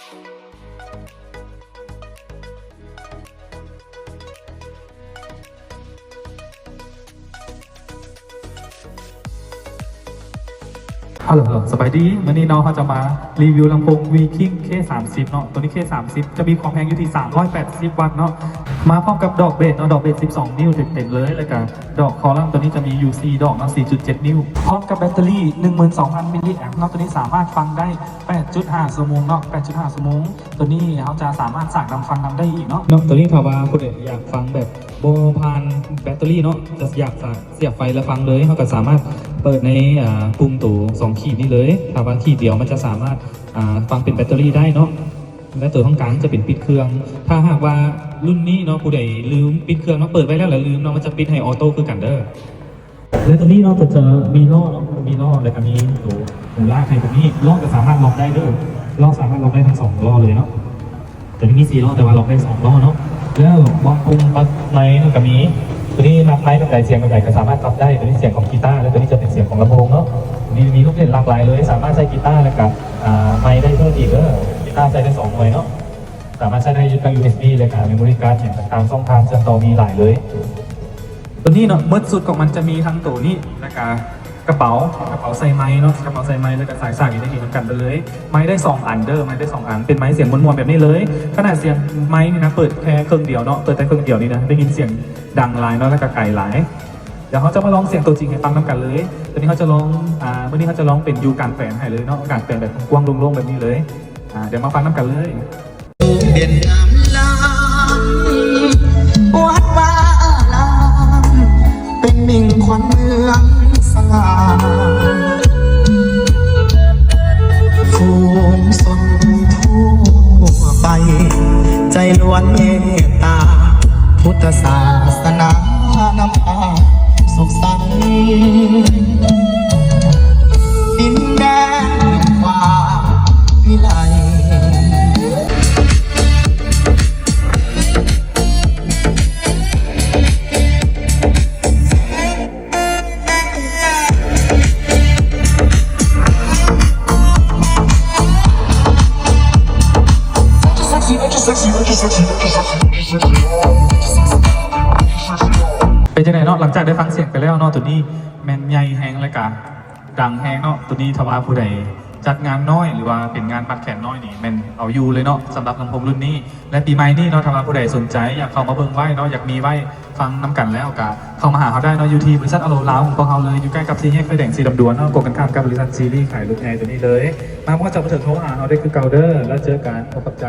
ฮัลโหลสบายดีวันนี้น้องเขาจะมารีวิวลำโพง V King K30 เนาะ ตัวนี้ K30 จะมีความแพงอยู่ที่ 380 วัตต์เนาะมาพร้อมกับดอกเบสเนาะดอกเบส 12 นิ้วเต็มๆเลยแล้วก็ดอกคอลัมน์ตัวนี้จะมี UC ดอกนาะ4.7 นิ้ว พร้อมกับแบตเตอรี่ 12,000 มิลลิแอมป์เนาะตัวนี้สามารถฟังได้ 8.5ชั่วโมงเนาะ8.5ชั่วโมงตัวนี้เขาจะสามารถสั่งนำฟังนำได้อีกเนาะเนาะตัวนี้ถ้าว่าคุณอยากฟังแบบโบพานแบตเตอรี่เนาะจะอยากเสียบไฟแล้วฟังเลยเขาก็สามารถเปิดในปุ่มตัวสองขีดนี้เลยถ้าว่าขีดเดียวมันจะสามารถฟังเป็นแบตเตอรี่ได้เนาะ และตัวข้างกลางจะเป็นปิดเครื่อง ถ้าหากว่ารุ่นนี้เนาะผู้ใดลืมปิดเครื่องเนาะเปิดไว้แล้วแล้วลืมเนาะมันจะปิดให้ออโต้คือกันเด้อและตัวนี้เนาะก็จะมีล้อเนาะมีล้อแล้วก็มีตัวหูลากให้ตรงนี้ล้อก็สามารถล็อกได้เด้อล้อสามารถล็อกได้ทั้งสองล้อเลยเนาะแต่ไม่มีสี่ล้อแต่ว่าล็อกได้สองล้อเนาะแล้วบล็อกปุ่มปั๊กไนท์ก็มีตัวนี้นับไนกับไดเสียงกับใหญ่ก็สามารถปรับได้ตัวนี้เสียงของกีตาร์แล้วตัวนี้จะเป็นเสียงของลำโพงเนาะ มีมีลูกเล่นหลากหลายเลย สามารถใช้กีตาร์แล้วกับไมค์ได้เพิ่มอีกเด้อกีตาร์ใช้ได้สองหน่วยเนาะสามารถใช้ได้ทั้ง USB และการ memory card อย่างตามช่องทางเชื่อมต่อมีหลายเลย ตัวนี้เนาะเมื่อสุดของมันจะมีทั้งตัวนี้แล้วก็กระเป๋ากระเป๋าใส่ไม้เนาะกระเป๋าใส่ไม้แล้วก็สายสากอยู่ในนี้เหมือนกันไปเลย ไม้ได้สองอันเด้อไม้ได้สองอัน เป็นไม้เสียงมวลๆแบบนี้เลย ขนาดเสียงไม้นี่นะเปิดแค่เครื่องเดียวเนาะเปิดแต่เครื่องเดียวนี่นะได้ยินเสียงดังหลายเนาะแล้วก็ไกลหลาย เดี๋ยวเขาจะมาลองเสียงตัวจริงให้ฟังน้ำกันเลย ตอนนี้เขาจะลอง อ่าเมื่อนี้เขาจะลองเป็นยูการแฝงให้เลยเนาะการแฝงแบบกว้างโล่งๆแบบนี้เลย อ่า เดี๋ยวมาฟังน้ำกันเลยเด่นงามล้ำวัดวาลามเป็นมิ่งขวัญเมืองสง่าฟูงสนทั่วไป ใจล้วนเมตตา พุทธศาสนา สุขสันต์ดินแดนความวิไล เป็นยังไงเนาะหลังจากได้ฟังเสียงไปแล้วเนาะตัวนี้แมนใหญ่แฮงและกะดังแฮงเนาะตัวนี้ทว่าผู้ใดจัดงานน้อยหรือว่าเป็นงานปัดแขนน้อยนี่แมนเอาอยู่เลยเนาะสำหรับลำโพงรุ่นนี้ และปีใหม่นี่เนาะทว่าผู้ใดสนใจอยากเข้ามาเบิ่งไหวเนาะอยากมีไหวฟังน้ำกันแล้วกะเข้ามาหาเขาได้เนาะอยู่ที่บริษัทอโลลาวของพวกเขาเลยอยู่ใกล้กับซีแยกไฟแดงสีดำดวนเนาะกกันข้ามกับบริษัทซีรีส์ขายรถแอร์ตัวนี้เลย มาเมื่อจะมาถึงโทรหาเราได้คือเกาเดอร์แล้วเจอกันพบกับใจ